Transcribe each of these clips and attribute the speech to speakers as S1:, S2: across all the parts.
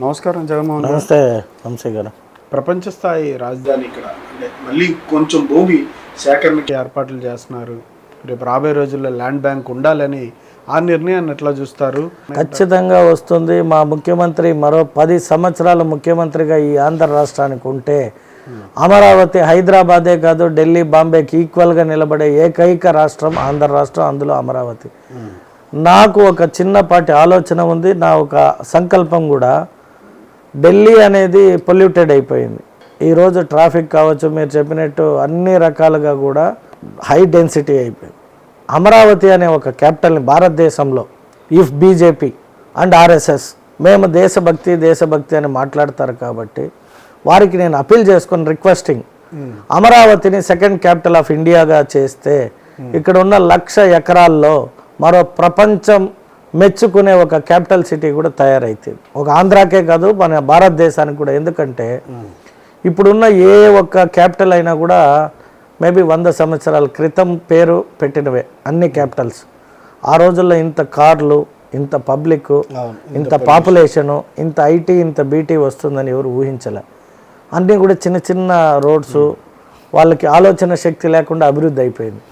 S1: నమస్కారం జగన్మోహన్.
S2: నమస్తే వంశీ గారు.
S1: ప్రపంచ స్థాయి రాజధాని ఇక్కడ. అంటే మళ్ళీ కొంచెం భూమి సేకరణకి ఏర్పాట్లు చేస్తున్నారు. రేపు రాబోయే రోజుల్లో ల్యాండ్ బ్యాంక్ ఉండాలని ఆ నిర్ణయాన్ని ఎట్లా చూస్తారు?
S2: ఖచ్చితంగా వస్తుంది. మా ముఖ్యమంత్రి మరో పది సంవత్సరాల ముఖ్యమంత్రిగా ఈ ఆంధ్ర రాష్ట్రానికి ఉంటే అమరావతి హైదరాబాదే కాదు ఢిల్లీ బాంబేకి ఈక్వల్గా నిలబడే ఏకైక రాష్ట్రం ఆంధ్ర రాష్ట్రం అందులో అమరావతి. నాకు ఒక చిన్నపాటి ఆలోచన ఉంది. నా ఒక సంకల్పం కూడా ఢిల్లీ అనేది పొల్యూటెడ్ అయిపోయింది. ఈరోజు ట్రాఫిక్ కావచ్చు మీరు చెప్పినట్టు అన్ని రకాలుగా కూడా హై డెన్సిటీ అయిపోయింది. అమరావతి అనే ఒక క్యాపిటల్ని భారతదేశంలో ఇఫ్ బీజేపీ అండ్ ఆర్ఎస్ఎస్ మేము దేశభక్తి దేశభక్తి అని మాట్లాడతారు కాబట్టి వారికి నేను అపీల్ చేసుకుని రిక్వెస్టింగ్ అమరావతిని సెకండ్ క్యాపిటల్ ఆఫ్ ఇండియాగా చేస్తే ఇక్కడ ఉన్న లక్ష ఎకరాల్లో మరో ప్రపంచం మెచ్చుకునే ఒక క్యాపిటల్ సిటీ కూడా తయారైతుంది. ఒక ఆంధ్రాకే కాదు మన భారతదేశానికి కూడా. ఎందుకంటే ఇప్పుడున్న ఏ ఒక్క క్యాపిటల్ అయినా కూడా మేబీ వంద సంవత్సరాల క్రితం పేరు పెట్టినవే అన్ని క్యాపిటల్స్. ఆ రోజుల్లో ఇంత కార్లు ఇంత పబ్లిక్ ఇంత పాపులేషను ఇంత ఐటీ ఇంత బీటీ వస్తుందని ఎవరు ఊహించలే. అన్నీ కూడా చిన్న చిన్న రోడ్స్ వాళ్ళకి ఆలోచన శక్తి లేకుండా అభివృద్ధి అయిపోయింది.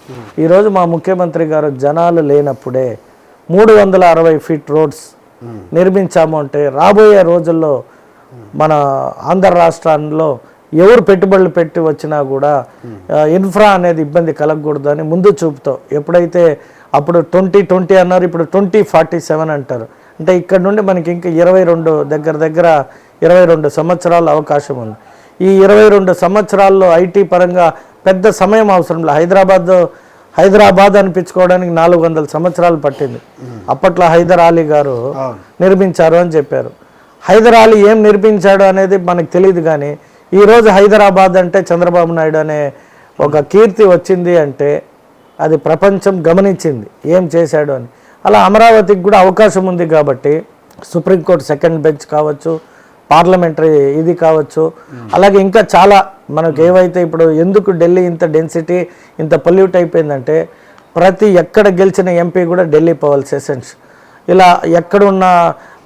S2: ఈరోజు మా ముఖ్యమంత్రి గారు జనాలు లేనప్పుడే మూడు వందల అరవై ఫీట్ రోడ్స్ నిర్మించాము అంటే రాబోయే రోజుల్లో మన ఆంధ్ర రాష్ట్రాల్లో ఎవరు పెట్టుబడులు పెట్టి వచ్చినా కూడా ఇన్ఫ్రా అనేది ఇబ్బంది కలగకూడదు అని ముందు చూపుతో ఎప్పుడైతే అప్పుడు ట్వంటీ ట్వంటీ అన్నారు ఇప్పుడు ట్వంటీ ఫార్టీ సెవెన్ అంటారు. అంటే ఇక్కడ నుండి మనకి ఇంకా ఇరవై రెండు దగ్గర దగ్గర ఇరవై రెండు సంవత్సరాల అవకాశం ఉంది. ఈ ఇరవై రెండు సంవత్సరాల్లో ఐటీ పరంగా పెద్ద సమయం అవసరం లేదు. హైదరాబాద్ హైదరాబాద్ అనిపించుకోవడానికి నాలుగు వందల సంవత్సరాలు పట్టింది. అప్పట్లో హైదర్ అలీ గారు నిర్మించారు అని చెప్పారు. హైదర్ అలీ ఏం నిర్మించాడు అనేది మనకు తెలియదు కానీ ఈరోజు హైదరాబాద్ అంటే చంద్రబాబు నాయుడు అనే ఒక కీర్తి వచ్చింది అంటే అది ప్రపంచం గమనించింది. ఏం చేశాడు అని. అలా అమరావతికి కూడా అవకాశం ఉంది కాబట్టి సుప్రీంకోర్టు సెకండ్ బెంచ్ కావచ్చు పార్లమెంటరీ ఇది కావచ్చు. అలాగే ఇంకా చాలా మనకు ఏవైతే ఇప్పుడు ఎందుకు ఢిల్లీ ఇంత డెన్సిటీ ఇంత పొల్యూట్ అయిపోయిందంటే ప్రతి ఎక్కడ గెలిచిన ఎంపీ కూడా ఢిల్లీ పోవాలి సెషన్స్ ఇలా ఎక్కడున్న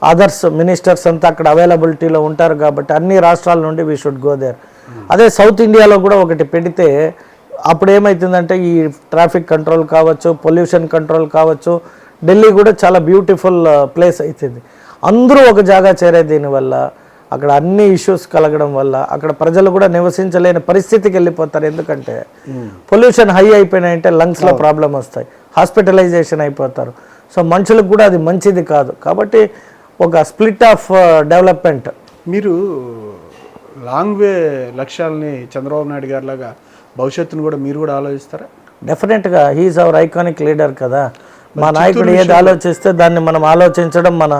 S2: అదర్స్ మినిస్టర్స్ అంతా అక్కడ అవైలబిలిటీలో ఉంటారు కాబట్టి అన్ని రాష్ట్రాల నుండి వీ షుడ్ గో దేర్ అదే సౌత్ ఇండియాలో కూడా ఒకటి పెడితే అప్పుడు ఏమవుతుందంటే ఈ ట్రాఫిక్ కంట్రోల్ కావచ్చు పొల్యూషన్ కంట్రోల్ కావచ్చు ఢిల్లీ కూడా చాలా బ్యూటిఫుల్ ప్లేస్ అవుతుంది అందరూ ఒక జాగా చేరే దీనివల్ల అక్కడ అన్ని ఇష్యూస్ కలగడం వల్ల అక్కడ ప్రజలు కూడా నివసించలేని పరిస్థితికి వెళ్ళిపోతారు. ఎందుకంటే పొల్యూషన్ హై అయిపోయినాయంటే లంగ్స్లో ప్రాబ్లం వస్తాయి. హాస్పిటలైజేషన్ అయిపోతారు. సో మనుషులకు కూడా అది మంచిది కాదు. కాబట్టి ఒక స్ప్లిట్ ఆఫ్ డెవలప్మెంట్.
S1: మీరు లాంగ్ వే లక్ష్యాలని చంద్రబాబు నాయుడు గారి లాగా భవిష్యత్తును కూడా మీరు కూడా ఆలోచిస్తారా?
S2: డెఫినెట్గా హీఈస్ అవర్ ఐకానిక్ లీడర్ కదా. మా నాయకుడు ఏది ఆలోచిస్తే దాన్ని మనం ఆలోచించడం మన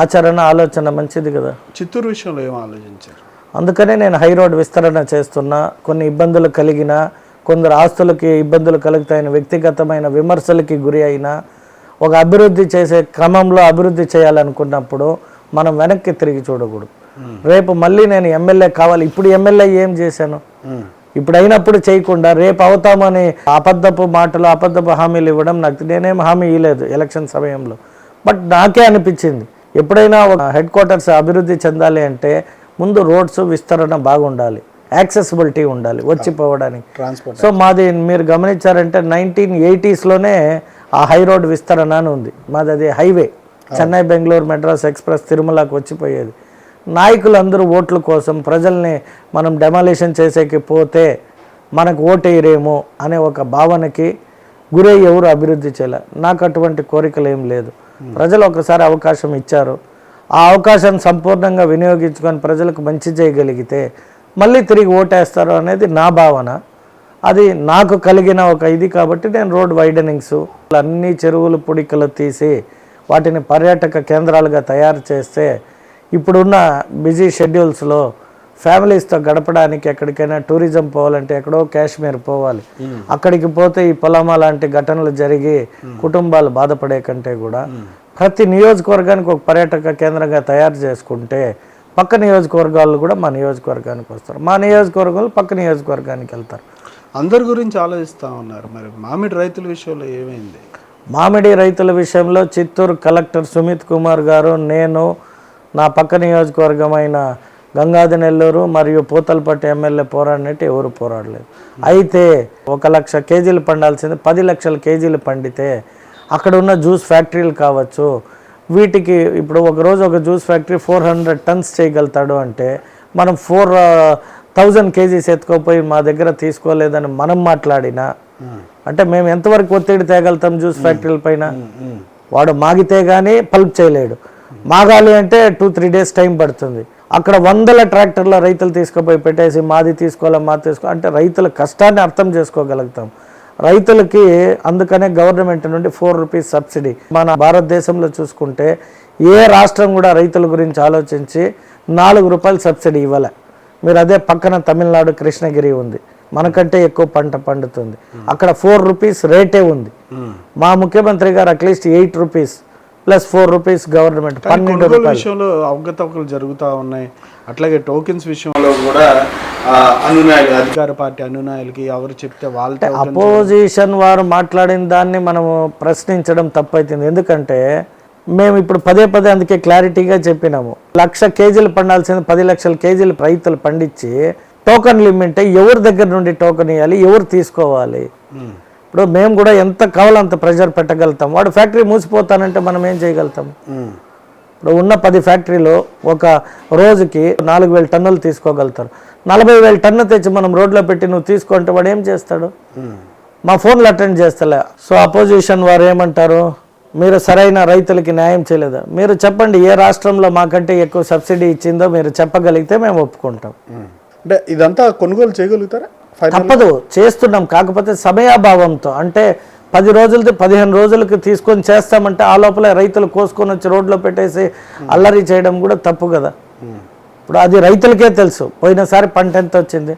S2: ఆచరణ ఆలోచన మంచిది కదా.
S1: చిత్తూరు విషయంలో ఏం ఆలోచించారు?
S2: అందుకనే నేను హై రోడ్ విస్తరణ చేస్తున్నా. కొన్ని ఇబ్బందులు కలిగిన కొందరు ఆస్తులకి ఇబ్బందులు కలుగుతాయని వ్యక్తిగతమైన విమర్శలకి గురి అయినా ఒక అభివృద్ధి చేసే క్రమంలో అభివృద్ధి చేయాలనుకున్నప్పుడు మనం వెనక్కి తిరిగి చూడకూడదు. రేపు మళ్ళీ నేను ఎమ్మెల్యే కావాలి. ఇప్పుడు ఎమ్మెల్యే ఏం చేశాను? ఇప్పుడు అయినప్పుడు చేయకుండా రేపు అవుతామని అబద్ధపు మాటలు అబద్ధపు హామీలు ఇవ్వడం నాకు నేనేం హామీ ఇవ్వలేదు ఎలక్షన్ సమయంలో. బట్ నాకే అనిపించింది. ఎప్పుడైనా ఒక హెడ్ క్వార్టర్స్ అభివృద్ధి చెందాలి అంటే ముందు రోడ్స్ విస్తరణ బాగుండాలి. యాక్సెసిబిలిటీ ఉండాలి వచ్చిపోవడానికి.
S1: ట్రాన్స్పోర్ట్
S2: సో మాది మీరు గమనించారంటే నైన్టీన్ ఎయిటీస్లోనే ఆ హై రోడ్ విస్తరణ అని ఉంది. మాది అది హైవే. చెన్నై బెంగళూరు మెడ్రాస్ ఎక్స్ప్రెస్ తిరుమలకు వచ్చిపోయేది. నాయకులందరూ ఓట్ల కోసం ప్రజల్ని మనం డెమాలిషన్ చేసేకి పోతే మనకు ఓటేయరేమో అనే ఒక భావనకి గురై ఎవరు అభివృద్ధి చేయలే. నాకు అటువంటి కోరికలు ఏం లేదు. ప్రజలు ఒకసారి అవకాశం ఇచ్చారు. ఆ అవకాశం సంపూర్ణంగా వినియోగించుకొని ప్రజలకు మంచి చేయగలిగితే మళ్ళీ తిరిగి ఓటేస్తారు అనేది నా భావన. అది నాకు కలిగిన ఒక ఇది కాబట్టి నేను రోడ్ వైడనింగ్స్ అన్ని చెరువులు పుడికలు తీసి వాటిని పర్యాటక కేంద్రాలుగా తయారు చేస్తే ఇప్పుడున్న బిజీ షెడ్యూల్స్లో ఫ్యామిలీస్తో గడపడానికి ఎక్కడికైనా టూరిజం పోవాలంటే ఎక్కడో కాశ్మీర్ పోవాలి. అక్కడికి పోతే ఈ పొలమా లాంటి ఘటనలు జరిగి కుటుంబాలు బాధపడే కంటే కూడా ప్రతి నియోజకవర్గానికి ఒక పర్యాటక కేంద్రంగా తయారు చేసుకుంటే పక్క నియోజకవర్గాలు కూడా మా నియోజకవర్గానికి వస్తారు. మా నియోజకవర్గాలు పక్క నియోజకవర్గానికి వెళ్తారు.
S1: అందరి గురించి ఆలోచిస్తూ ఉన్నారు. మరి మామిడి రైతుల విషయంలో ఏమైంది?
S2: మామిడి రైతుల విషయంలో చిత్తూరు కలెక్టర్ సుమిత్ కుమార్ గారు నేను నా పక్క నియోజకవర్గం అయిన గంగాధి నెల్లూరు మరియు పూతలపట్టు ఎమ్మెల్యే పోరాడినట్టు ఎవరు పోరాడలేదు. అయితే ఒక లక్ష కేజీలు పండాల్సింది పది లక్షల కేజీలు పండితే అక్కడ ఉన్న జ్యూస్ ఫ్యాక్టరీలు కావచ్చు వీటికి ఇప్పుడు ఒక రోజు ఒక juice factory four hundred tons చేయగలుగుతాడు అంటే మనం ఫోర్ థౌజండ్ కేజీస్ ఎత్తుకోపోయి మా దగ్గర తీసుకోలేదని మనం మాట్లాడినా అంటే మేము ఎంతవరకు ఒత్తిడి తేగలుగుతాం జ్యూస్ ఫ్యాక్టరీల పైన? వాడు మాగితే కానీ పల్ప్ చేయలేడు. మాగాలి అంటే టూ త్రీ డేస్ టైం పడుతుంది. అక్కడ వందల ట్రాక్టర్ల రైతులు తీసుకుపోయి పెట్టేసి మాది తీసుకోవాలి మాది తీసుకో అంటే రైతుల కష్టాన్ని అర్థం చేసుకోగలుగుతాం. రైతులకి అందుకనే గవర్నమెంట్ నుండి ఫోర్ రూపీస్ సబ్సిడీ. మన భారతదేశంలో చూసుకుంటే ఏ రాష్ట్రం కూడా రైతుల గురించి ఆలోచించి నాలుగు రూపాయలు సబ్సిడీ ఇవ్వలే. మీరు అదే పక్కన తమిళనాడు కృష్ణగిరి ఉంది. మనకంటే ఎక్కువ పంట పండుతుంది. అక్కడ ఫోర్ రూపీస్ రేటే ఉంది. మా ముఖ్యమంత్రి గారు at least eight rupees plus four rupees government పన్నెండు
S1: విషయంలో అవకతవకలు జరుగుతూ ఉన్నాయి. అట్లాగే టోకెన్స్ విషయంలో కూడా అనునాయులు అధికార పార్టీ అనునాయులకి ఎవరు చెప్తే వాళ్ళతో
S2: అపోజిషన్ వారు మాట్లాడిన దాన్ని మనము ప్రశ్నించడం తప్పైతుంది. ఎందుకంటే మేము ఇప్పుడు పదే పదే అందుకే క్లారిటీగా చెప్పినాము. లక్ష కేజీలు పండాల్సింది పది లక్షల కేజీలు రైతులు పండించి టోకన్ లిమిట్ ఎవరి దగ్గర నుండి టోకన్ ఇవ్వాలి ఎవరు తీసుకోవాలి? ఇప్పుడు మేము కూడా ఎంత కావాలో అంత ప్రెషర్ పెట్టగలుగుతాం. వాడు ఫ్యాక్టరీ మూసిపోతానంటే మనం ఏం చేయగలుగుతాం? ఇప్పుడు ఉన్న పది ఫ్యాక్టరీలో ఒక రోజుకి నాలుగు వేల టన్నులు తీసుకోగలుగుతారు. నలభై వేల టన్ను తెచ్చి మనం రోడ్లో పెట్టి నువ్వు తీసుకుంటే వాడు ఏం చేస్తాడు? మా ఫోన్లు అటెండ్ చేస్తలే. సో అపోజిషన్ వారు ఏమంటారు? మీరు సరైన రైతులకి న్యాయం చేయలేదా? మీరు చెప్పండి ఏ రాష్ట్రంలో మాకంటే ఎక్కువ సబ్సిడీ ఇచ్చిందో మీరు చెప్పగలిగితే మేము ఒప్పుకుంటాం.
S1: అంటే ఇదంతా కొనుగోలు చేయగలుగుతారా?
S2: తప్పదు. చేస్తున్నాం. కాకపోతే సమయాభావంతో అంటే పది రోజులది పదిహేను రోజులకి తీసుకొని చేస్తామంటే ఆ లోపల రైతులు కోసుకొని వచ్చి రోడ్లో పెట్టేసి అల్లరి చేయడం కూడా తప్పు కదా. ఇప్పుడు అది రైతులకే తెలుసు. పోయినసారి పంట ఎంత వచ్చింది?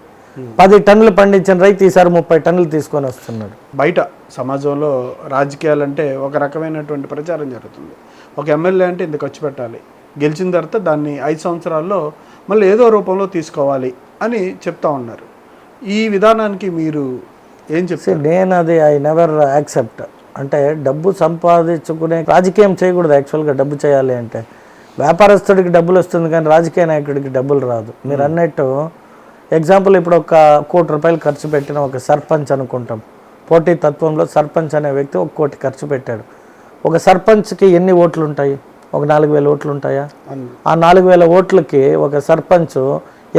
S2: పది టన్నులు పండించిన రైతు ఈసారి ముప్పై టన్నులు తీసుకొని వస్తున్నాడు.
S1: బయట సమాజంలో రాజకీయాలంటే ఒక రకమైనటువంటి ప్రచారం జరుగుతుంది. ఒక ఎమ్మెల్యే అంటే ఇంత ఖర్చు పెట్టాలి. గెలిచిన తర్వాత దాన్ని ఐదు సంవత్సరాల్లో మళ్ళీ ఏదో రూపంలో తీసుకోవాలి అని చెప్తా ఉన్నారు. ఈ విధానానికి మీరు ఏం చెప్తారు?
S2: నేను అది ఐ నెవర్ యాక్సెప్ట్. అంటే డబ్బు సంపాదించుకునే రాజకీయం చేయకూడదు యాక్చువల్గా డబ్బు చేయాలి అంటే. వ్యాపారస్తుడికి డబ్బులు వస్తుంది కానీ రాజకీయ నాయకుడికి డబ్బులు రాదు. మీరు అన్నట్టు ఎగ్జాంపుల్ ఇప్పుడు ఒక కోటి రూపాయలు ఖర్చు పెట్టిన ఒక సర్పంచ్ అనుకుంటాం. పోటీ తత్వంలో సర్పంచ్ అనే వ్యక్తి ఒక కోటి ఖర్చు పెట్టాడు. ఒక సర్పంచ్కి ఎన్ని ఓట్లు ఉంటాయి? ఒక నాలుగు వేల ఓట్లు ఉంటాయా? ఆ నాలుగు వేల ఓట్లకి ఒక సర్పంచ్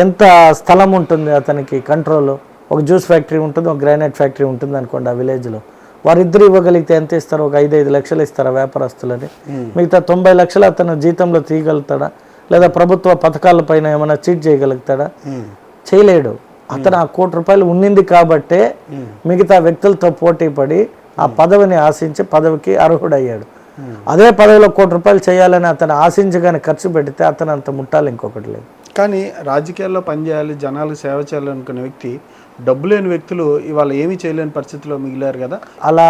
S2: ఎంత స్థలం ఉంటుంది అతనికి కంట్రోల్? ఒక జ్యూస్ ఫ్యాక్టరీ ఉంటుంది ఒక గ్రానైట్ ఫ్యాక్టరీ ఉంటుంది అనుకోండి ఆ విలేజ్లో. వారిద్దరు ఇవ్వగలిగితే ఎంత ఇస్తారు? ఒక ఐదు ఐదు లక్షలు ఇస్తారా వ్యాపారస్తులని? మిగతా తొంభై లక్షలు అతను జీతంలో తీయగలుగుతాడా? లేదా ప్రభుత్వ పథకాల పైన ఏమైనా చీట్ చేయగలుగుతాడా? చేయలేడు. అతను ఆ కోటి రూపాయలు ఉన్నింది కాబట్టే మిగతా వ్యక్తులతో పోటీ పడి ఆ పదవిని ఆశించి పదవికి అర్హుడయ్యాడు. అదే పదవిలో కోటి రూపాయలు చేయాలని అతను ఆశించగానే ఖర్చు పెడితే అతను అంత ముట్టాలి ఇంకొకటి లేదు.
S1: కానీ రాజకీయాల్లో పనిచేయాలి జనాలకు సేవ చేయాలనుకునే వ్యక్తి డబ్బు లేని వ్యక్తులు ఇవాళ ఏమీ చేయలేని పరిస్థితిలో మిగిలారు కదా?
S2: అలా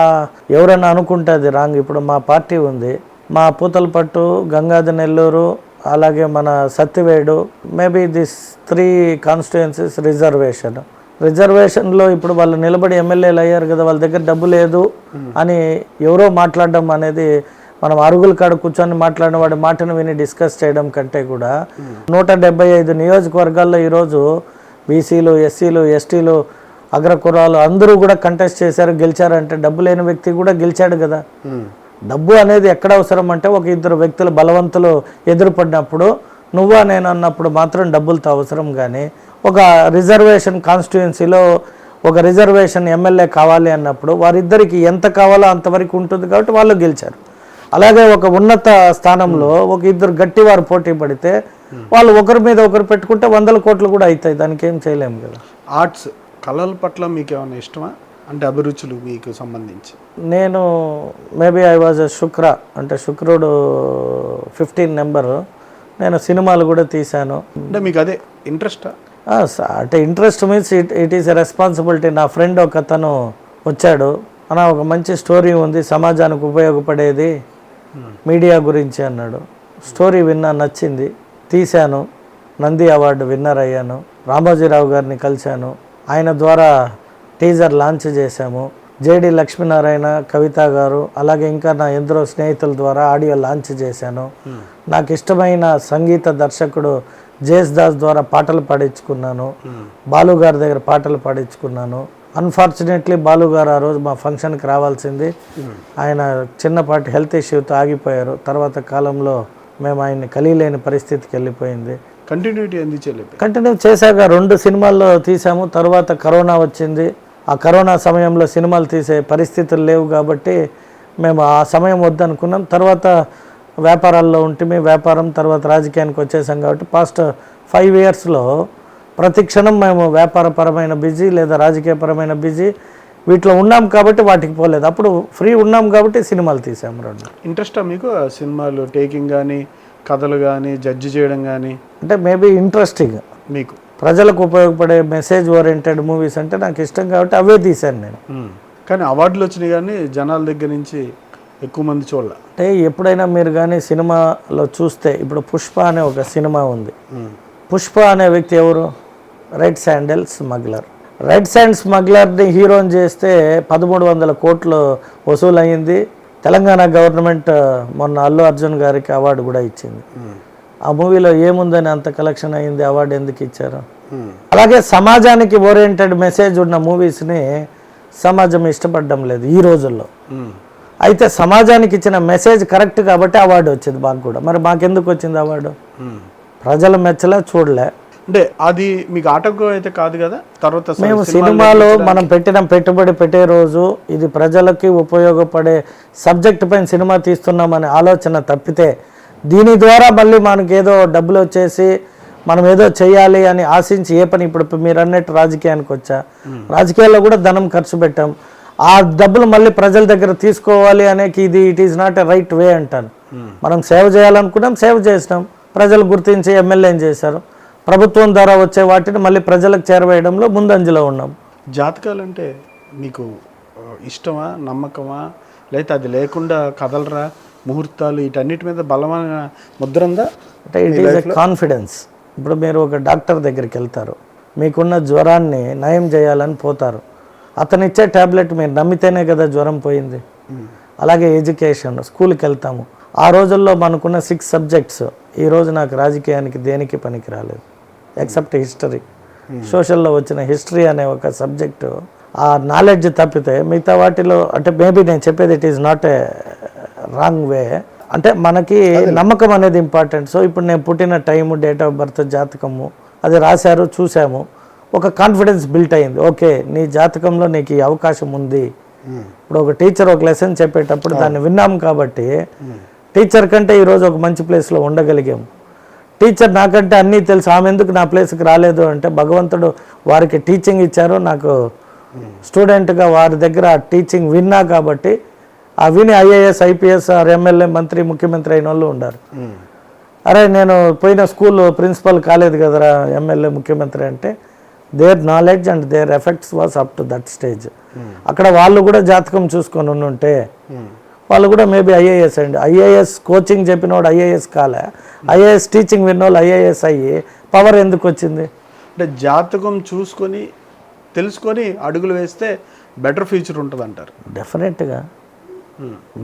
S2: ఎవరైనా అనుకుంటే అది రాంగ్. ఇప్పుడు మా పార్టీ ఉంది. మా పూతలపట్టు గంగాధ నెల్లూరు అలాగే మన Satyavedu maybe this three constituencies reservation. రిజర్వేషన్లో ఇప్పుడు వాళ్ళు నిలబడి ఎమ్మెల్యేలు అయ్యారు కదా వాళ్ళ దగ్గర డబ్బు లేదు అని ఎవరో మాట్లాడడం అనేది మనం అరుగుల కాడ కూర్చొని మాట్లాడిన వాడి మాటను విని డిస్కస్ చేయడం కంటే కూడా నూట డెబ్బై ఐదు నియోజకవర్గాల్లో ఈరోజు బీసీలు ఎస్సీలు ఎస్టీలు అగ్రకురాలు అందరూ కూడా కంటెస్ట్ చేశారు గెలిచారంటే డబ్బు లేని వ్యక్తి కూడా గెలిచాడు కదా. డబ్బు అనేది ఎక్కడ అవసరం అంటే ఒక ఇద్దరు వ్యక్తులు బలవంతులు ఎదురుపడినప్పుడు నువ్వా నేను అన్నప్పుడు మాత్రం డబ్బులతో అవసరం కానీ ఒక రిజర్వేషన్ కాన్స్టిట్యుయెన్సీలో ఒక రిజర్వేషన్ ఎమ్మెల్యే కావాలి అన్నప్పుడు వారిద్దరికి ఎంత కావాలో అంతవరకు ఉంటుంది కాబట్టి వాళ్ళు గెలిచారు. అలాగే ఒక ఉన్నత స్థానంలో ఒక ఇద్దరు గట్టివారు పోటీ పడితే వాళ్ళు ఒకరి మీద ఒకరు పెట్టుకుంటే వందల కోట్లు కూడా అవుతాయి. దానికి ఏం చేయలేము కదా.
S1: ఆర్ట్స్ కళల పట్ల మీకు ఏమైనా ఇష్టమా? అంటే అభిరుచులు మీకు సంబంధించి.
S2: నేను మేబీ ఐ వాజ్ శుక్ర అంటే శుక్రుడు ఫిఫ్టీన్ నెంబరు. నేను సినిమాలు కూడా తీశాను.
S1: అంటే మీకు అదే ఇంట్రెస్టా?
S2: అంటే interest means it it is a responsibility. నా ఫ్రెండ్ ఒక అతను వచ్చాడు. అన్న ఒక మంచి స్టోరీ ఉంది సమాజానికి ఉపయోగపడేది మీడియా గురించి అన్నాడు. స్టోరీ విన్నా నచ్చింది తీశాను. నంది అవార్డు విన్నర్ అయ్యాను. రామోజీరావు గారిని కలిశాను. ఆయన ద్వారా టీజర్ లాంచ్ చేశాము. జేడి లక్ష్మీనారాయణ కవిత గారు అలాగే ఇంకా నా ఎందరో స్నేహితుల ద్వారా ఆడియో లాంచ్ చేశాను. నాకు ఇష్టమైన సంగీత దర్శకుడు జేస్ దాస్ ద్వారా పాటలు పాడించుకున్నాను. బాలు గారి దగ్గర పాటలు పాడించుకున్నాను. అన్ఫార్చునేట్లీ బాలు గారు ఆ రోజు మా ఫంక్షన్కి రావాల్సింది. ఆయన చిన్నపాటి హెల్త్ ఇష్యూతో ఆగిపోయారు. తర్వాత కాలంలో మేము ఆయన్ని కలియలేని పరిస్థితికి వెళ్ళిపోయింది.
S1: కంటిన్యూటీ ఎందుకు చేయలేదు?
S2: కంటిన్యూ చేశాక రెండు సినిమాల్లో తీసాము తర్వాత కరోనా వచ్చింది. ఆ కరోనా సమయంలో సినిమాలు తీసే పరిస్థితులు లేవు కాబట్టి మేము ఆ సమయం వద్దనుకున్నాం. తర్వాత వ్యాపారాల్లో ఉంటే వ్యాపారం తర్వాత రాజకీయానికి వచ్చేసాం కాబట్టి పాస్ట్ ఫైవ్ ఇయర్స్లో ప్రతి క్షణం మేము వ్యాపారపరమైన బిజీ లేదా రాజకీయపరమైన బిజీ వీటిలో ఉన్నాం కాబట్టి వాటికి పోలేదు. అప్పుడు ఫ్రీ ఉన్నాం కాబట్టి సినిమాలు తీసాము రెండు.
S1: ఇంట్రెస్టా మీకు? సినిమాలు టేకింగ్ కానీ కథలు కానీ జడ్జి చేయడం కానీ
S2: అంటే మేబీ ఇంట్రెస్టింగ్
S1: మీకు?
S2: ప్రజలకు ఉపయోగపడే మెసేజ్ ఓరియంటెడ్ మూవీస్ అంటే నాకు ఇష్టం కాబట్టి అవే తీశాను నేను.
S1: మ్మ్. కానీ అవార్డులు వచ్చినాయి కానీ జనాల దగ్గర నుంచి ఎక్కువ మంది చూడాల.
S2: అంటే ఎప్పుడైనా మీరు కానీ సినిమాలో చూస్తే ఇప్పుడు పుష్ప అనే ఒక సినిమా ఉంది. పుష్ప అనే వ్యక్తి ఎవరు? Red sandal smuggler. Red sand స్మగ్లర్ని హీరోని చేస్తే పదమూడు వందల కోట్లు వసూలు అయ్యింది తెలంగాణ గవర్నమెంట్ మొన్న అల్లు అర్జున్ గారికి అవార్డు కూడా ఇచ్చింది. ఆ మూవీలో ఏముందని అంత కలెక్షన్ అయ్యింది? అవార్డు ఎందుకు ఇచ్చారు? అలాగే సమాజానికి ఓరియంటెడ్ మెసేజ్ ఉన్న మూవీస్ని సమాజం ఇష్టపడడం లేదు ఈ రోజుల్లో. అయితే సమాజానికి ఇచ్చిన మెసేజ్ కరెక్ట్ కాబట్టి అవార్డు వచ్చింది మాకు కూడా. మరి మాకెందుకు వచ్చింది అవార్డు ప్రజల మెచ్చలే చూడలే.
S1: అంటే అది మీకు ఆటంకం అయితే కాదు కదా? తర్వాత
S2: మేము
S1: సినిమాలు
S2: సినిమాలో మనం పెట్టిన పెట్టుబడి పెట్టే రోజు ఇది ప్రజలకి ఉపయోగపడే సబ్జెక్ట్ పైన సినిమా తీస్తున్నామనే ఆలోచన తప్పితే దీని ద్వారా మళ్ళీ మనకి ఏదో డబ్బులు వచ్చేసి మనం ఏదో చేయాలి అని ఆశించి ఏ పని ఇప్పుడు మీరు అన్నట్టు రాజకీయానికి వచ్చా? రాజకీయాల్లో కూడా ధనం ఖర్చు పెట్టాం. ఆ డబ్బులు మళ్ళీ ప్రజల దగ్గర తీసుకోవాలి అనేకి ఇది it is not a right way అంటాను మనం సేవ చేయాలనుకున్నాం సేవ చేసినాం. ప్రజలు గుర్తించి ఎమ్మెల్యేని చేశారు? ప్రభుత్వం ద్వారా వచ్చే వాటిని మళ్ళీ ప్రజలకు చేరవేయడంలో ముందంజలో ఉన్నాం.
S1: జాతకాలు అంటే మీకు ఇష్టమా నమ్మకమా? లేకపోతే అది లేకుండా కదలరా? ముహూర్తాలు వీటన్నిటి మీద బలమైన ముద్ర ఉందా
S2: అంటే ఇట్ ఈస్ ఎ కాన్ఫిడెన్స్ ఇప్పుడు మీరు ఒక డాక్టర్ దగ్గరికి వెళ్తారు. మీకున్న జ్వరాన్ని నయం చేయాలని పోతారు. అతను ఇచ్చే ట్యాబ్లెట్ మీరు నమ్మితేనే కదా జ్వరం పోయింది. అలాగే ఎడ్యుకేషన్ స్కూల్కి వెళ్తాము. ఆ రోజుల్లో మనకున్న సిక్స్ సబ్జెక్ట్స్ ఈ రోజు నాకు రాజకీయానికి దేనికి పనికి రాలేదు ఎక్సెప్ట్ హిస్టరీ సోషల్లో వచ్చిన హిస్టరీ అనే ఒక సబ్జెక్టు ఆ నాలెడ్జ్ తప్పితే మిగతా వాటిలో అంటే మేబీ నేను చెప్పేది it is not a wrong way అంటే మనకి నమ్మకం అనేది ఇంపార్టెంట్ సో ఇప్పుడు నేను పుట్టిన టైము డేట్ ఆఫ్ బర్త్ జాతకము అది రాశారు చూసాము ఒక కాన్ఫిడెన్స్ బిల్ట్ అయింది. ఓకే నీ జాతకంలో నీకు ఈ అవకాశం ఉంది. ఇప్పుడు ఒక టీచర్ ఒక లెసన్ చెప్పేటప్పుడు దాన్ని విన్నాం కాబట్టి టీచర్ కంటే ఈరోజు ఒక మంచి ప్లేస్లో ఉండగలిగాము టీచర్ నాకంటే అన్నీ తెలుసు. ఆమె ఎందుకు నా ప్లేస్కి రాలేదు అంటే భగవంతుడు వారికి టీచింగ్ ఇచ్చారు. నాకు స్టూడెంట్గా వారి దగ్గర టీచింగ్ విన్నా కాబట్టి ఆ విని ఐఏఎస్ ఐపీఎస్ ఆర్ ఎమ్మెల్యే మంత్రి ముఖ్యమంత్రి అయిన వాళ్ళు ఉన్నారు అరే నేను పోయిన స్కూల్ ప్రిన్సిపల్ కాలేదు కదరా ఎమ్మెల్యే ముఖ్యమంత్రి అంటే their knowledge and their effects was up to that stage అక్కడ వాళ్ళు కూడా జాతకం చూసుకొని ఉంటే వాళ్ళు కూడా మేబీ ఐఏఎస్ అండి. ఐఏఎస్ కోచింగ్ చెప్పినవాడు ఐఏఎస్ కాలే. ఐఏఎస్ టీచింగ్ విన్నోళ్ళు ఐఏఎస్ అయ్యి పవర్ ఎందుకు వచ్చింది?
S1: అంటే జాతకం చూసుకొని తెలుసుకొని అడుగులు వేస్తే బెటర్ ఫ్యూచర్ ఉంటుంది అంటారు
S2: డెఫినెట్గా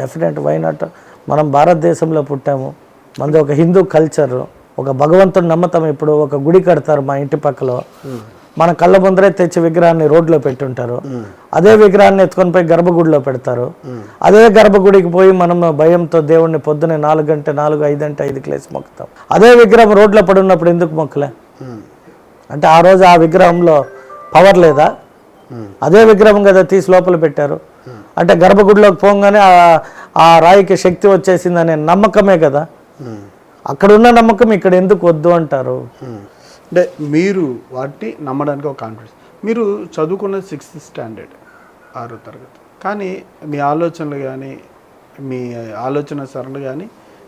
S2: డెఫినెట్ వై నాట్ మనం భారతదేశంలో పుట్టాము. మనది ఒక హిందూ కల్చర్ ఒక భగవంతుడు నమ్మతం ఇప్పుడు ఒక గుడి కడతారు మా ఇంటి పక్కలో. మన కళ్ళ ముందరే తెచ్చి విగ్రహాన్ని రోడ్లో పెట్టుంటారు. అదే విగ్రహాన్ని ఎత్తుకొని పోయి గర్భగుడిలో పెడతారు. అదే గర్భగుడికి పోయి మనం భయంతో దేవుణ్ణి పొద్దునే నాలుగు గంట నాలుగు ఐదు గంట ఐదు క్లేసి మొక్కుతాం. అదే విగ్రహం రోడ్లో పడి ఉన్నప్పుడు ఎందుకు మొక్కలే? అంటే ఆ రోజు ఆ విగ్రహంలో పవర్ లేదా? అదే విగ్రహం కదా తీసి లోపల పెట్టారు. అంటే గర్భగుడిలోకి పోగానే ఆ- రాయికి శక్తి వచ్చేసిందనే నమ్మకమే కదా. అక్కడ ఉన్న నమ్మకం ఇక్కడ ఎందుకు వద్దు అంటారు?
S1: అంటే మీరు వాటిని నమ్మడానికి ఒక కాన్ఫిడెన్స్ మీరు చదువుకున్న సిక్స్త్ స్టాండర్డ్ ఆరో తరగతి. కానీ మీ ఆలోచనలు కానీ మీ ఆలోచన సరళి కానీ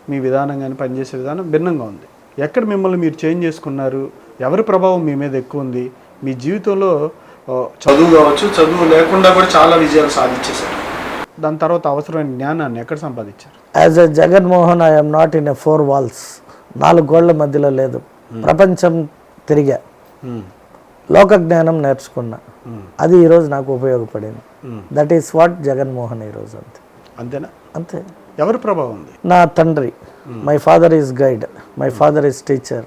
S1: మీ విధానం కానీ పనిచేసే విధానం భిన్నంగా ఉంది. ఎక్కడ మిమ్మల్ని మీరు చేంజ్ చేసుకున్నారు? ఎవరి ప్రభావం మీ మీద ఎక్కువ ఉంది? మీ జీవితంలో చదువు కావచ్చు చదువు లేకుండా కూడా చాలా విజయాలు సాధించేశారు. దాని తర్వాత అవసరమైన జ్ఞానాన్ని ఎక్కడ సంపాదించారు?
S2: As a Jaganmohan I'm not in a four walls నాలుగు గోళ్ళ మధ్యలో లేదు. ప్రపంచం తిరిగా. లోక జ్ఞానం నేర్చుకున్నా. అది ఈరోజు నాకు ఉపయోగపడింది. దట్ ఈస్ వాట్ జగన్మోహన్ ఈరోజు అంతే.
S1: అంతేనా?
S2: అంతే.
S1: ఎవరి ప్రభావం ఉంది?
S2: నా తండ్రి. My father is guide my father is teacher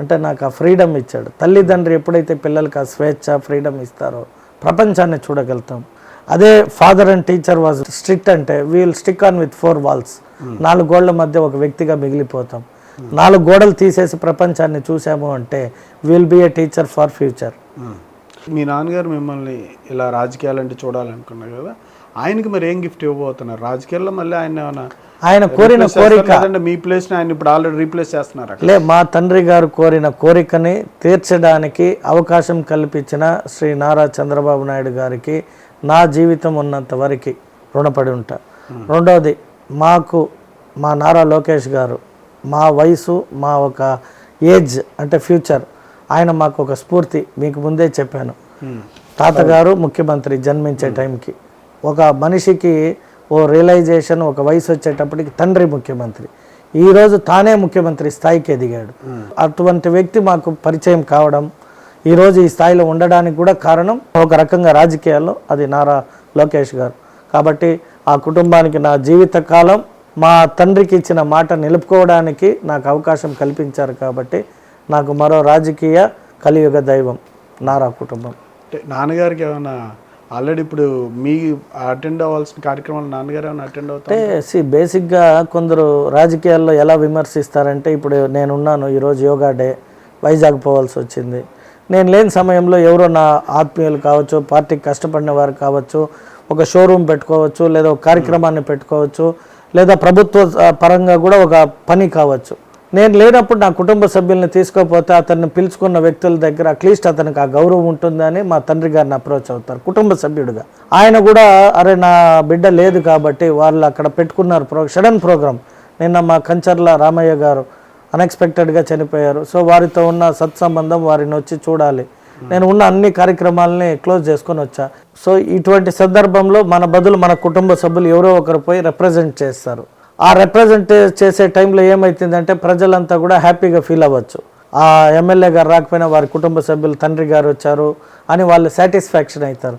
S2: అంటే నాకు ఆ ఫ్రీడమ్ ఇచ్చాడు. తల్లిదండ్రి ఎప్పుడైతే పిల్లలకి ఆ స్వేచ్ఛ ఫ్రీడమ్ ఇస్తారో ప్రపంచాన్ని చూడగలుగుతాం. అదే father and teacher was strict అంటే we'll stick on with four walls నాలుగు గోడల మధ్య ఒక వ్యక్తిగా మిగిలిపోతాం. నాలుగు గోడలు తీసేసి ప్రపంచాన్ని చూసాము అంటే will be a teacher for future
S1: మీ నాన్నగారు మిమ్మల్ని ఇలా రాజకీయాలంటే చూడాలనుకున్నారు కదా ఆయనకి మరి ఏం గిఫ్ట్ ఇవ్వబోతున్నారు? రాజకీయాల్లో మళ్ళీ ఆయన ఏమైనా
S2: ఆయన కోరిన?
S1: లేదంటే మీ ప్లేస్ని ఆయన ఇప్పుడు ఆల్రెడీ రీప్లేస్ చేస్తున్నారు?
S2: లే మా తండ్రి గారు కోరిన కోరికని తీర్చడానికి అవకాశం కల్పించిన శ్రీ నారా చంద్రబాబు నాయుడు గారికి నా జీవితం ఉన్నంత వరకు రుణపడి ఉంటా. రెండవది మాకు మా నారా లోకేష్ గారు మా వయసు మా ఒక ఏజ్ అంటే ఫ్యూచర్ ఆయన మాకు ఒక స్ఫూర్తి మీకు ముందే చెప్పాను. తాతగారు ముఖ్యమంత్రి జన్మించే టైంకి. ఒక మనిషికి ఓ రియలైజేషన్ ఒక వయసు వచ్చేటప్పటికి తండ్రి ముఖ్యమంత్రి. ఈరోజు తానే ముఖ్యమంత్రి స్థాయికి ఎదిగాడు. అటువంటి వ్యక్తి మాకు పరిచయం కావడం ఈరోజు ఈ స్థాయిలో ఉండడానికి కూడా కారణం ఒక రకంగా రాజకీయాల్లో అది నారా లోకేష్ గారు. కాబట్టి ఆ కుటుంబానికి నా జీవిత కాలం మా తండ్రికి ఇచ్చిన మాట నిలుపుకోవడానికి నాకు అవకాశం కల్పించారు కాబట్టి నాకు మరో రాజకీయ కలియుగ దైవం నారా కుటుంబం.
S1: నాన్నగారికి ఏమైనా ఆల్రెడీ ఇప్పుడు మీ అటెండ్ అవ్వాల్సిన కార్యక్రమాలు నాన్నగారు ఏమైనా అటెండ్ అవుతారు
S2: అంటే సి బేసిక్గా కొందరు రాజకీయాల్లో ఎలా విమర్శిస్తారంటే ఇప్పుడు నేను ఉన్నాను ఈరోజు యోగా డే వైజాగ్ పోవాల్సి వచ్చింది. నేను లేని సమయంలో ఎవరో నా ఆత్మీయులు కావచ్చు పార్టీకి కష్టపడిన వారు కావచ్చు ఒక షోరూమ్ పెట్టుకోవచ్చు లేదా ఒక కార్యక్రమాన్ని పెట్టుకోవచ్చు లేదా ప్రభుత్వ పరంగా కూడా ఒక పని కావచ్చు. నేను లేనప్పుడు నా కుటుంబ సభ్యుల్ని తీసుకోకపోతే అతన్ని పిలుచుకున్న వ్యక్తుల దగ్గర అట్లీస్ట్ అతనికి ఆ గౌరవం ఉంటుందని మా తండ్రి గారిని అప్రోచ్ అవుతారు కుటుంబ సభ్యుడిగా. ఆయన కూడా అరే నా బిడ్డ లేదు కాబట్టి వాళ్ళు అక్కడ పెట్టుకున్నారు ప్రో సడన్ ప్రోగ్రామ్ నిన్న మా కంచర్ల రామయ్య గారు అన్ఎక్స్పెక్టెడ్గా చనిపోయారు. సో వారితో ఉన్న సత్సంబంధం వారిని వచ్చి చూడాలి. నేను ఉన్న అన్ని కార్యక్రమాలని క్లోజ్ చేసుకొని వచ్చా. సో ఇటువంటి సందర్భంలో మన బదులు మన కుటుంబ సభ్యులు ఎవరో ఒకరు పోయి రిప్రజెంట్ చేస్తారు. ఆ రిప్రజెంట్ చేసే టైంలో ఏమవుతుందంటే ప్రజలంతా కూడా హ్యాపీగా ఫీల్ అవ్వచ్చు. ఆ ఎమ్మెల్యే గారు రాకపోయినా వారి కుటుంబ సభ్యులు తండ్రి గారు వచ్చారు అని వాళ్ళు సాటిస్ఫాక్షన్ అవుతారు.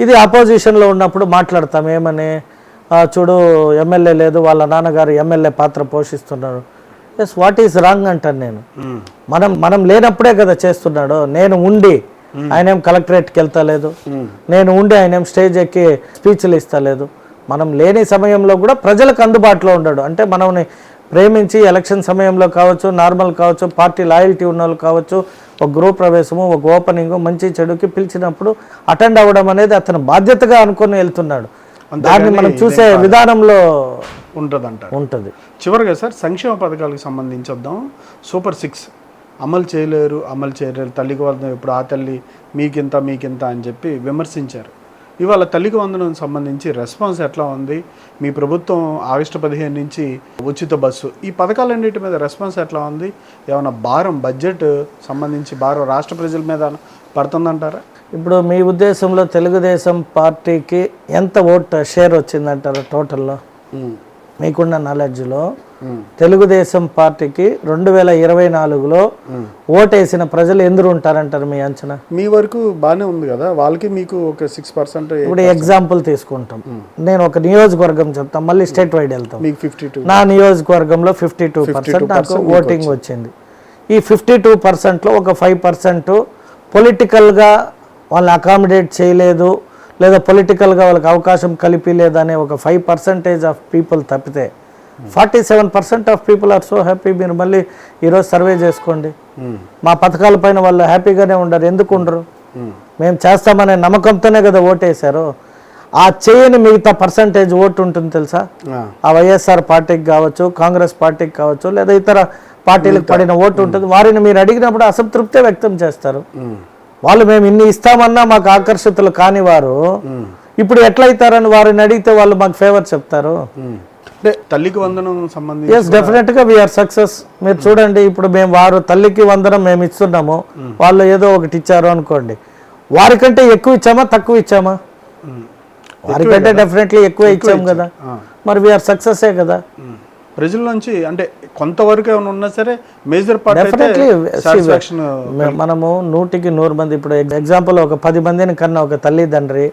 S2: ఇది అపోజిషన్లో ఉన్నప్పుడు మాట్లాడతాం ఏమని? "ఆ, చూడు ఎమ్మెల్యే లేదు వాళ్ళ నాన్నగారు ఎమ్మెల్యే పాత్ర పోషిస్తున్నారు. ఎస్ వాట్ ఈస్ రాంగ్ అంటాను నేను. మనం మనం లేనప్పుడే కదా చేస్తున్నాడు. నేను ఉండి ఆయన ఏం కలెక్టరేట్కి వెళ్తలేదు నేను ఉండి ఆయన ఏం స్టేజ్ ఎక్కి స్పీచ్లు ఇస్తలేదు మనం లేని సమయంలో కూడా ప్రజలకు అందుబాటులో ఉండడు. అంటే మనల్ని ప్రేమించి ఎలక్షన్ సమయంలో కావచ్చు నార్మల్ కావచ్చు పార్టీ లాయల్టీ ఉన్న వాళ్ళు కావచ్చు ఒక గృహ ప్రవేశము ఒక ఓపెనింగ్ మంచి చెడుకి పిలిచినప్పుడు అటెండ్ అవ్వడం అనేది అతను బాధ్యతగా అనుకొని వెళ్తున్నాడు. దాన్ని మనం చూసే విధానంలో
S1: ఉంటుందంట
S2: ఉంటుంది.
S1: చివరిగా సార్ సంక్షేమ పథకాలకు సంబంధించి వద్దాం. సూపర్ సిక్స్ అమలు చేయలేరు అమలు చేయలేరు. తల్లికి వందనం ఇప్పుడు ఆ తల్లి మీకింత మీకింత అని చెప్పి విమర్శించారు. ఇవాళ తల్లికి వందనం సంబంధించి రెస్పాన్స్ ఎట్లా ఉంది? మీ ప్రభుత్వం ఆగస్టు పదిహేను నుంచి ఉచిత బస్సు. ఈ పథకాలన్నిటి మీద రెస్పాన్స్ ఎట్లా ఉంది? ఏమైనా భారం బడ్జెట్ సంబంధించి భారం రాష్ట్ర ప్రజల మీద పడుతుందంటారా?
S2: ఇప్పుడు మీ ఉద్దేశంలో తెలుగుదేశం పార్టీకి ఎంత ఓట్ షేర్ వచ్చిందంటారు టోటల్లో? మీకున్న నాలెడ్జ్లో తెలుగుదేశం పార్టీకి రెండు వేల ఇరవై నాలుగులో ఓటేసిన ప్రజలు ఎందుకు ఉంటారంటారు మీ అంచనా?
S1: మీ వరకు బాగానే ఉంది కదా? వాళ్ళకి మీకు ఒక సిక్స్ పర్సెంట్
S2: ఇప్పుడు ఎగ్జాంపుల్ తీసుకుంటాం. నేను ఒక నియోజకవర్గం చెప్తాం మళ్ళీ స్టేట్ వైడ్ వెళ్తాం.
S1: మీకు ఫిఫ్టీ టూ
S2: నా నియోజకవర్గంలో ఫిఫ్టీ టూ పర్సెంట్ నాకు ఓటింగ్ వచ్చింది. ఈ ఫిఫ్టీ టూ పర్సెంట్లో ఒక ఫైవ్ పర్సెంట్ పొలిటికల్గా వాళ్ళని అకామిడేట్ చేయలేదు లేదా పొలిటికల్గా వాళ్ళకి అవకాశం కలిపిలేదనే ఒక ఫైవ్ పర్సెంటేజ్ ఆఫ్ పీపుల్ తప్పితే forty seven percent of people are so happy. మీరు మళ్ళీ ఈరోజు సర్వే చేసుకోండి. మా పథకాల పైన వాళ్ళు హ్యాపీగానే ఉండరు. ఎందుకు ఉండరు? మేము చేస్తామనే నమ్మకంతోనే కదా ఓటేశారు. ఆ చేయని మిగతా పర్సంటేజ్ ఓటు ఉంటుంది తెలుసా? ఆ. వైఎస్ఆర్ పార్టీకి కావచ్చు కాంగ్రెస్ పార్టీకి కావచ్చు లేదా ఇతర పార్టీలకు పడిన ఓటు ఉంటుంది. వారిని మీరు అడిగినప్పుడు అసంతృప్తే వ్యక్తం చేస్తారు. వాళ్ళు మేము ఇన్ని ఇస్తామన్నా మాకు ఆకర్షితులు కాని వారు. ఇప్పుడు ఎట్లయితారని వారిని అడిగితే వాళ్ళు మాకు ఫేవర్ చెప్తారు.
S1: అంటే తల్లికి వందనం సంబంధించి
S2: ఎస్ డెఫినెట్గా వీఆర్ సక్సెస్ మీరు చూడండి ఇప్పుడు మేము వారు తల్లికి వందనం మేము ఇస్తున్నాము. వాళ్ళు ఏదో ఒకటి ఇచ్చారు అనుకోండి. వారికంటే ఎక్కువ ఇచ్చామా తక్కువ ఇచ్చామా? వారికంటే డెఫినెట్లీ ఎక్కువ ఇచ్చాం. కదా. మరి వీఆర్ సక్సెసే కదా?
S1: ప్రజల నుంచి అంటే కొంతవరకు ఏమైనా ఉన్నా సరే మేజర్ పార్ట్
S2: మనము నూటికి నూరు మంది ఇప్పుడు ఎగ్జాంపుల్ ఒక పది మందిని కన్నా ఒక తల్లిదండ్రి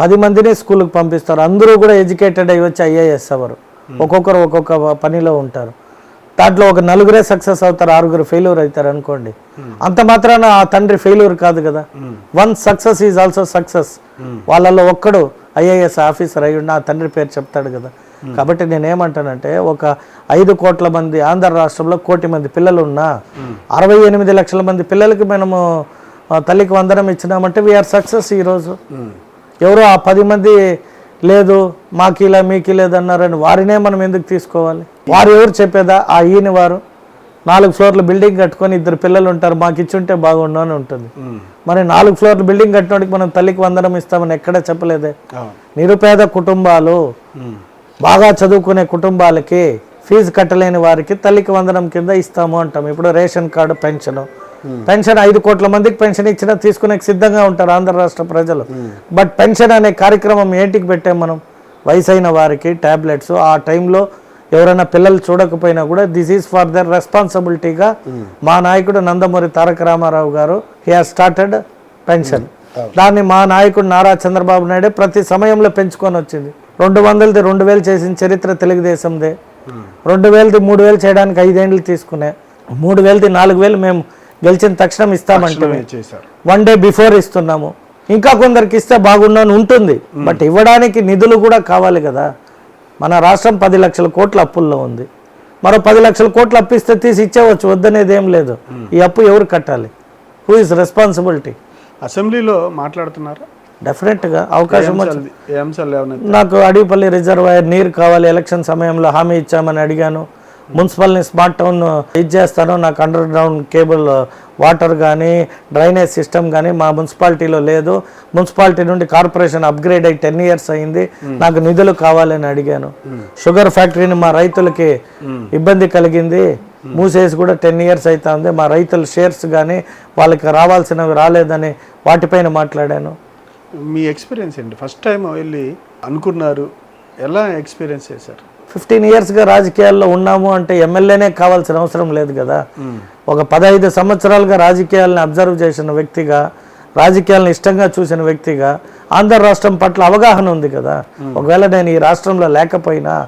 S2: పది మందిని స్కూల్కి పంపిస్తారు. అందరూ కూడా ఎడ్యుకేటెడ్ అయ్యి వచ్చి ఐఏఎస్ అవ్వరు. ఒక్కొక్కరు ఒక్కొక్క పనిలో ఉంటారు. దాంట్లో ఒక నలుగురే సక్సెస్ అవుతారు ఆరుగురు ఫెయిల్యూర్ అవుతారు అనుకోండి. అంత మాత్రాన ఆ తండ్రి ఫెయిల్యూర్ కాదు కదా. One success is also success వాళ్ళల్లో ఒక్కడు ఐఏఎస్ ఆఫీసర్ అయి ఉండి ఆ తండ్రి పేరు చెప్తాడు కదా. కాబట్టి నేనేమంటానంటే ఒక ఐదు కోట్ల మంది ఆంధ్ర రాష్ట్రంలో కోటి మంది పిల్లలు ఉన్నా అరవై ఎనిమిది లక్షల మంది పిల్లలకి మనము తల్లికి వందనం ఇచ్చినామంటే వీఆర్ సక్సెస్ ఈరోజు ఎవరో ఆ పది మంది లేదు మాకు ఇలా మీకు లేదు అన్నారని వారినే మనం ఎందుకు తీసుకోవాలి? వారు ఎవరు చెప్పేదా? ఆ ఈయన వారు. నాలుగు ఫ్లోర్ల బిల్డింగ్ కట్టుకొని ఇద్దరు పిల్లలు ఉంటారు మాకు ఇచ్చుంటే బాగుండు అని ఉంటుంది. మరి నాలుగు ఫ్లోర్ల బిల్డింగ్ కట్టినోడికి మనం తల్లికి వందనం ఇస్తామని ఎక్కడ చెప్పలేదే? నిరుపేద కుటుంబాలు బాగా చదువుకునే కుటుంబాలకి ఫీజు కట్టలేని వారికి తల్లికి వందనం కింద ఇస్తాము అంటాం. ఇప్పుడు రేషన్ కార్డు పెన్షన్. పెన్షన్ ఐదు కోట్ల మందికి పెన్షన్ ఇచ్చినా తీసుకునే సిద్ధంగా ఉంటారు ఆంధ్ర రాష్ట్ర ప్రజలు. బట్ పెన్షన్ అనే కార్యక్రమం ఏంటికి పెట్టాం మనం? వయసైన వారికి టాబ్లెట్స్. ఆ టైంలో ఎవరైనా పిల్లలు చూడకపోయినా కూడా దిస్ ఈజ్ ఫర్ దర్ రెస్పాన్సిబిలిటీగా మా నాయకుడు నందమూరి తారక రామారావు గారు హీ హాజ్ స్టార్టెడ్ పెన్షన్. దాన్ని మా నాయకుడు నారా చంద్రబాబు నాయుడు ప్రతి సమయంలో పెంచుకొని వచ్చింది. రెండు వందలది రెండు వేలు చేసిన చరిత్ర తెలుగుదేశందే. రెండు వేలది మూడు వేలు చేయడానికి ఐదేండ్లు తీసుకునే మూడు వేలది నాలుగు వేలు మేము గెలిచిన తక్షణం ఇస్తామంటే వన్ డే బిఫోర్ ఇస్తున్నాము. ఇంకా కొందరికి ఇస్తే బాగుండని ఉంటుంది. బట్ ఇవ్వడానికి నిధులు కూడా కావాలి కదా. మన రాష్ట్రం పది లక్షల కోట్ల అప్పుల్లో ఉంది. మరో పది లక్షల కోట్లు అప్పిస్తే తీసి ఇచ్చేవచ్చు వద్దనేది ఏం లేదు. ఈ అప్పు ఎవరు కట్టాలి? హూ ఇస్ రెస్పాన్సిబిలిటీ
S1: అసెంబ్లీలో మాట్లాడుతున్నారా?
S2: డెఫినెట్గా అవకాశం నాకు అడిపల్లి రిజర్వాయర్ నీరు కావాలి ఎలక్షన్ సమయంలో హామీ ఇచ్చామని అడిగాను. మున్సిపల్ని స్మార్ట్ టౌన్ ఇది చేస్తాను నాకు అండర్ గ్రౌండ్ కేబుల్ వాటర్ కానీ డ్రైనేజ్ సిస్టమ్ కానీ మా మున్సిపాలిటీలో లేదు. మున్సిపాలిటీ నుండి కార్పొరేషన్ అప్గ్రేడ్ అయ్యి టెన్ ఇయర్స్ అయింది. నాకు నిధులు కావాలని అడిగాను. షుగర్ ఫ్యాక్టరీని మా రైతులకి ఇబ్బంది కలిగింది. మూసేసి కూడా టెన్ ఇయర్స్ అవుతుంది మా రైతుల షేర్స్ కానీ వాళ్ళకి రావాల్సినవి రాలేదని వాటిపైన మాట్లాడాను.
S1: మీ ఎక్స్పీరియన్స్ ఏంటి? ఫస్ట్ టైం వెళ్ళి అనుకున్నారు ఎలా ఎక్స్పీరియన్స్ చేశారు?
S2: ఫిఫ్టీన్ ఇయర్స్గా రాజకీయాల్లో ఉన్నాము అంటే ఎమ్మెల్యేనే కావాల్సిన అవసరం లేదు కదా. ఒక పదహైదు సంవత్సరాలుగా రాజకీయాలను అబ్జర్వ్ చేసిన వ్యక్తిగా రాజకీయాలను ఇష్టంగా చూసిన వ్యక్తిగా ఆంధ్ర రాష్ట్రం పట్ల అవగాహన ఉంది కదా. ఒకవేళ నేను ఈ రాష్ట్రంలో లేకపోయినా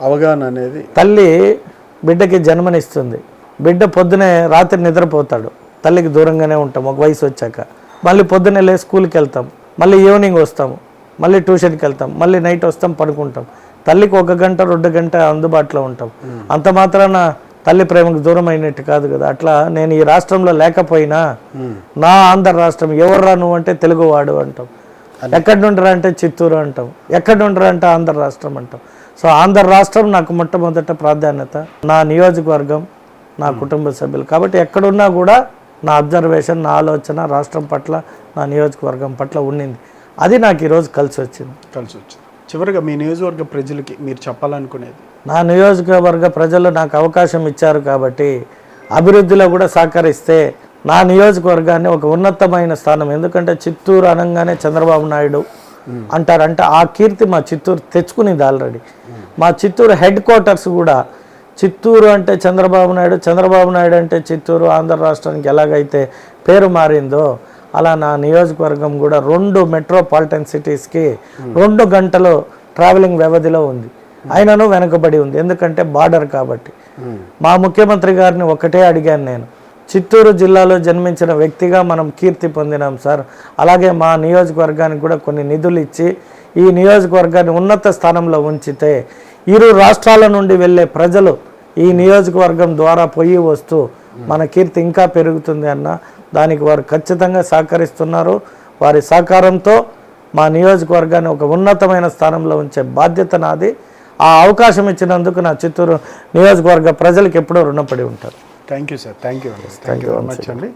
S1: అవగాహన అనేది?
S2: తల్లి బిడ్డకి జన్మనిస్తుంది. బిడ్డ పొద్దునే రాత్రి నిద్రపోతాడు. తల్లికి దూరంగానే ఉంటాం ఒక వయసు వచ్చాక. మళ్ళీ పొద్దున్నే లే స్కూల్కి వెళ్తాం మళ్ళీ ఈవినింగ్ వస్తాము మళ్ళీ ట్యూషన్కి వెళ్తాం మళ్ళీ నైట్ వస్తాం పడుకుంటాం. తల్లికి ఒక గంట రెండు గంట అందుబాటులో ఉంటాం. అంత మాత్రాన తల్లి ప్రేమకు దూరం అయినట్టు కాదు కదా. అట్లా నేను ఈ రాష్ట్రంలో లేకపోయినా నా ఆంధ్ర రాష్ట్రం ఎవర్రా నువ్వు అంటే తెలుగువాడు అంటాం. ఎక్కడి నుండిరా అంటే చిత్తూరు అంటాం. ఎక్కడి నుండిరా అంటే ఆంధ్ర రాష్ట్రం అంటాం. సో ఆంధ్ర రాష్ట్రం నాకు మొట్టమొదట ప్రాధాన్యత. నా నియోజకవర్గం నా కుటుంబ సభ్యులు. కాబట్టి ఎక్కడున్నా కూడా నా అబ్జర్వేషన్ నా ఆలోచన రాష్ట్రం పట్ల నా నియోజకవర్గం పట్ల ఉండింది అది నాకు ఈరోజు కలిసి వచ్చింది.
S1: కలిసి వచ్చింది. చివరిగా మీ నియోజకవర్గ ప్రజలకి మీరు చెప్పాలనుకునేది?
S2: నా నియోజకవర్గ ప్రజలు నాకు అవకాశం ఇచ్చారు కాబట్టి అభివృద్ధిలో కూడా సహకరిస్తే నా నియోజకవర్గాన్ని ఒక ఉన్నతమైన స్థానం. ఎందుకంటే చిత్తూరు అనగానే చంద్రబాబు నాయుడు అంటారంటే ఆ కీర్తి మా చిత్తూరు తెచ్చుకునేది ఆల్రెడీ మా చిత్తూరు హెడ్ క్వార్టర్స్ కూడా చిత్తూరు అంటే చంద్రబాబు నాయుడు చంద్రబాబు నాయుడు అంటే చిత్తూరు ఆంధ్ర రాష్ట్రానికి ఎలాగైతే పేరు మారిందో అలా నా నియోజకవర్గం కూడా రెండు మెట్రోపాలిటన్ సిటీస్కి రెండు గంటలు ట్రావెలింగ్ వ్యవధిలో ఉంది. అయినను వెనుకబడి ఉంది. ఎందుకంటే బార్డర్ కాబట్టి. మా ముఖ్యమంత్రి గారిని ఒకటే అడిగాను నేను. చిత్తూరు జిల్లాలో జన్మించిన వ్యక్తిగా మనం కీర్తి పొందినాం సార్. అలాగే మా నియోజకవర్గానికి కూడా కొన్ని నిధులు ఇచ్చి ఈ నియోజకవర్గాన్ని ఉన్నత స్థానంలో ఉంచితే ఇరు రాష్ట్రాల నుండి వెళ్ళే ప్రజలు ఈ నియోజకవర్గం ద్వారా పోయి వస్తూ మన కీర్తి ఇంకా పెరుగుతుంది అన్న దానికి వారు ఖచ్చితంగా సహకరిస్తున్నారు. వారి సహకారంతో మా నియోజకవర్గాన్ని ఒక ఉన్నతమైన స్థానంలో ఉంచే బాధ్యత నాది. ఆ అవకాశం ఇచ్చినందుకు నా చిత్తూరు నియోజకవర్గ ప్రజలకు ఎప్పుడూ రుణపడి ఉంటారు.
S1: Thank you sir thank you thank you very much అండి